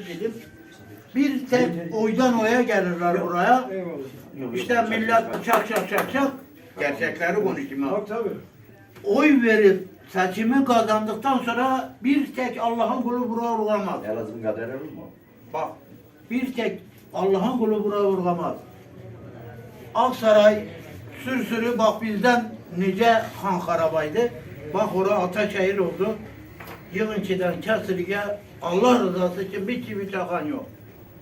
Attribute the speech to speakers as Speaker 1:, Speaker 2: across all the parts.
Speaker 1: dedim. Bir tek oydan oya gelirler buraya.
Speaker 2: Eyvallah.
Speaker 1: İşte millet çak çak çak çak. Gerçekleri konuşayım ha.
Speaker 2: Tabii tabii.
Speaker 1: Oy verip seçimi kazandıktan sonra bir tek Allah'ın kulu buraya uğramaz.
Speaker 3: Elazığ'ın kaderi mu?
Speaker 1: Bak bir tek Allah'ın kulu buraya uğramaz. Aksaray sür bak bizden nice Han Karabay'dı. Bak orada Ataşehir oldu. Yığınçıdan Kesirge Allah rızası için bir çivi çakan yok.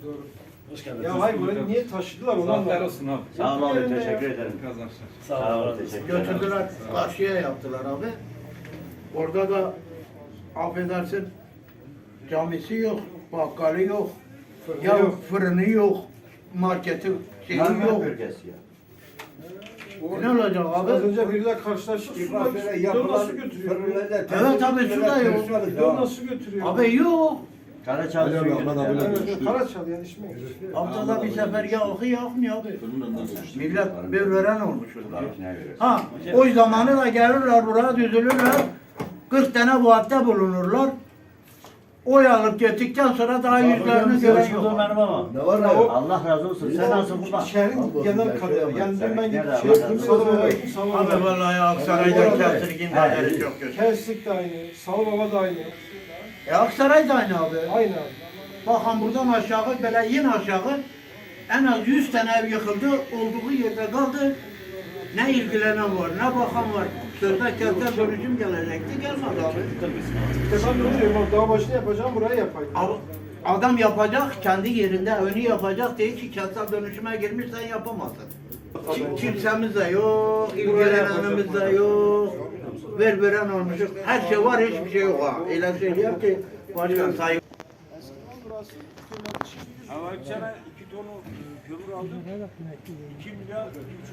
Speaker 2: Doğru.
Speaker 4: Hoş geldin.
Speaker 2: Ya hayır burayı niye taşıdılar onu anlamadım.
Speaker 5: olsun abi.
Speaker 3: Sağ ol abi teşekkür ederim.
Speaker 5: Kazançlar.
Speaker 3: Sağ ol teşekkür ederim.
Speaker 1: Götürdüler karşıya yaptılar abi. Orada da affedersin camisi yok, bakkalı yok,
Speaker 2: Fırını
Speaker 1: ya
Speaker 2: yok.
Speaker 1: fırını yok, marketi şeyi yok.
Speaker 3: bölgesi ya.
Speaker 1: Ne olacak abi?
Speaker 2: Az önce biriyle karşılaştık.
Speaker 6: Bir
Speaker 2: Su
Speaker 6: bak
Speaker 2: da
Speaker 6: böyle
Speaker 2: yol
Speaker 6: yapılan
Speaker 2: nasıl götürüyor?
Speaker 6: fırınlarda
Speaker 1: Evet abi, su da yok.
Speaker 2: Yol nasıl götürüyor?
Speaker 1: Abi yok.
Speaker 3: Karaçay
Speaker 6: Alo,
Speaker 3: suyu
Speaker 6: Ahmet abi.
Speaker 2: Evet, Karaçal yani işmeyin.
Speaker 1: Haftada bir sefer yakı yakmıyor abi. Millet bir veren olmuş. Ha, o zamanı da gelirler buraya düzülürler. 40 tane vaatte bulunurlar. Oy alıp gittikten sonra daha yüzlerini gören yok.
Speaker 3: benim ama.
Speaker 6: Ne var ne yok?
Speaker 3: Allah razı olsun. Sen nasılsın burada?
Speaker 2: Şehrin genel kaderi. Yani ben? Şey yaptım. Salıbaba gittim.
Speaker 1: Abi vallahi Aksaray'da kestirgin kaderi çok kötü.
Speaker 2: Kestik de aynı. Salıbaba da aynı.
Speaker 1: E Aksaray da aynı abi.
Speaker 2: Aynı abi.
Speaker 1: Bakın buradan aşağı böyle yine aşağı en az 100 tane ev yıkıldı. Olduğu yerde kaldı. Ne ilgilenen var, ne bakan var. Sözde kentsel dönüşüm gelecekti, gelmedi abi.
Speaker 2: İşte ben de onu diyorum. bak, Dağ başını yapacağım buraya yapayım.
Speaker 1: Adam yapacak, kendi yerinde önü yapacak değil ki kentsel dönüşüme girmiş sen yapamazsın. Ki- Kimsemiz de yok, ilgilenenimiz de yok. Ver veren olmuşuz. Her şey var, hiçbir şey yok ha. Öyle söyleyeyim ki başkan sayın.
Speaker 7: Ama geçen ay iki ton kömür aldım. 2 milyar, 2,5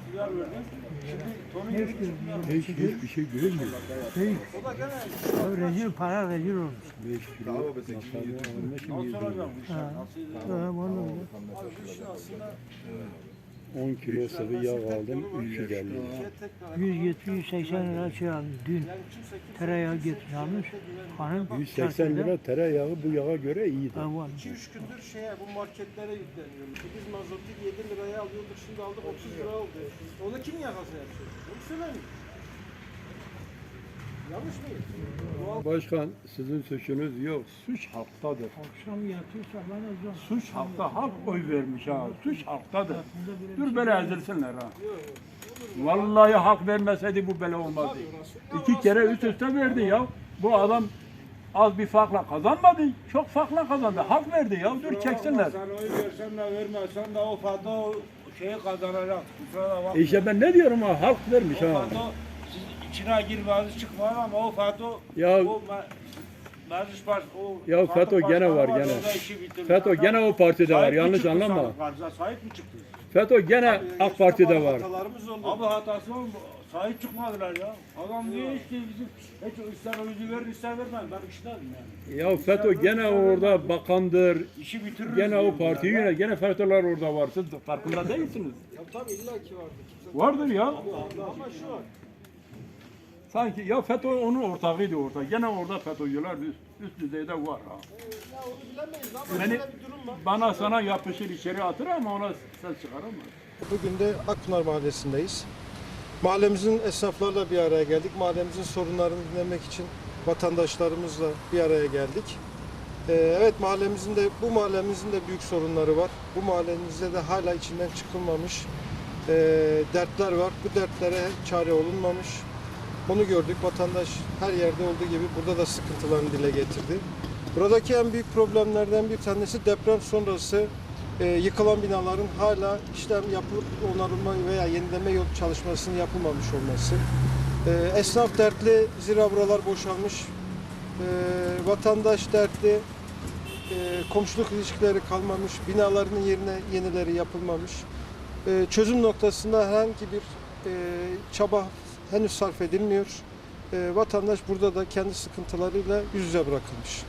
Speaker 7: milyar verdim. Şimdi tonu 7,5 milyar.
Speaker 8: Hiç hiçbir şey görünmüyor.
Speaker 7: O da gene
Speaker 9: Rezil para rezil olmuş.
Speaker 8: 5 kilo makarna almış
Speaker 7: nasıl olacak bu işler? Nasıl edeceğim? Abi bu işin aslında
Speaker 8: 10 kilo sıvı yağ aldım 350 lira.
Speaker 9: 170-180 lira şey almış. Dün tereyağı getirmiş almış. Hanım
Speaker 8: 180 lira tereyağı bu yağa göre iyiydi.
Speaker 9: Var.
Speaker 2: 2-3 gündür şeye bu marketlere yükleniyorum. Biz mazotu 7 liraya alıyorduk şimdi aldık 30 lira oldu. Onu kim yakası yapıyor? Onu söyleyin. Yanlış mıyım?
Speaker 8: Başkan sizin suçunuz yok. Suç halktadır.
Speaker 9: Akşam yatıyorsa ben zaman.
Speaker 5: Suç halkta halk oy vermiş ha. Suç halktadır. Dur böyle ezilsinler ha. Vallahi halk vermeseydi bu bela olmazdı. İki kere üst üste verdi ya. Bu adam az bir farkla kazanmadı. Çok farkla kazandı. Halk verdi ya. Dur çeksinler.
Speaker 7: Sen oy versen de vermesen de o o şeyi kazanacak.
Speaker 8: İşte ben ne diyorum ha halk vermiş ha.
Speaker 7: Siz içine girmez çıkmaz ama o fado
Speaker 8: Ya-
Speaker 7: o me- meclis baş o
Speaker 8: Ya
Speaker 7: parti
Speaker 8: FETÖ gene
Speaker 7: başkanı
Speaker 8: var, gene.
Speaker 7: da işi bitirdi.
Speaker 8: FETÖ gene o partide var,
Speaker 7: mi
Speaker 8: yanlış
Speaker 7: çıktı
Speaker 8: anlama.
Speaker 7: sandıklarınıza? Sahip mi çıktı?
Speaker 8: FETÖ gene AK Parti'de var.
Speaker 2: Hatalarımız oldu.
Speaker 7: Abi hatası oldu. Sahip çıkmadılar ya. Adam diyor işte bizim hiç ister oyunuzu verin ister vermeyin. Ben işlerim yani.
Speaker 8: Ya FETÖ gene orada bakandır.
Speaker 7: İşi bitiririz.
Speaker 8: Gene o
Speaker 7: diyorlar
Speaker 8: partiyi
Speaker 7: ya.
Speaker 8: yine gene FETÖ'ler orada var. Siz farkında değilsiniz.
Speaker 2: Ya tabii illa ki vardı. Kimse
Speaker 8: Vardır ya.
Speaker 2: ama şu var.
Speaker 8: Sanki ya FETÖ onun ortağıydı orada. Gene orada FETÖ'cüler üst, üst düzeyde var ha.
Speaker 2: Ya
Speaker 8: Beni, bana sana yapışır içeri atır ama ona ses çıkaramaz.
Speaker 2: Bugün de Akpınar Mahallesi'ndeyiz. Mahallemizin esnaflarla bir araya geldik. Mahallemizin sorunlarını dinlemek için vatandaşlarımızla bir araya geldik. Ee, evet mahallemizin de bu mahallemizin de büyük sorunları var. Bu mahallemizde de hala içinden çıkılmamış e, dertler var. Bu dertlere çare olunmamış. Onu gördük. Vatandaş her yerde olduğu gibi burada da sıkıntılarını dile getirdi. Buradaki en büyük problemlerden bir tanesi deprem sonrası e, yıkılan binaların hala işlem yapılıp onarılma veya yenileme yol çalışmasının yapılmamış olması. E, esnaf dertli, zira buralar boşalmış. E, vatandaş dertli, e, komşuluk ilişkileri kalmamış, binalarının yerine yenileri yapılmamış. E, çözüm noktasında herhangi bir e, çaba henüz sarf edilmiyor. E, vatandaş burada da kendi sıkıntılarıyla yüz yüze bırakılmış.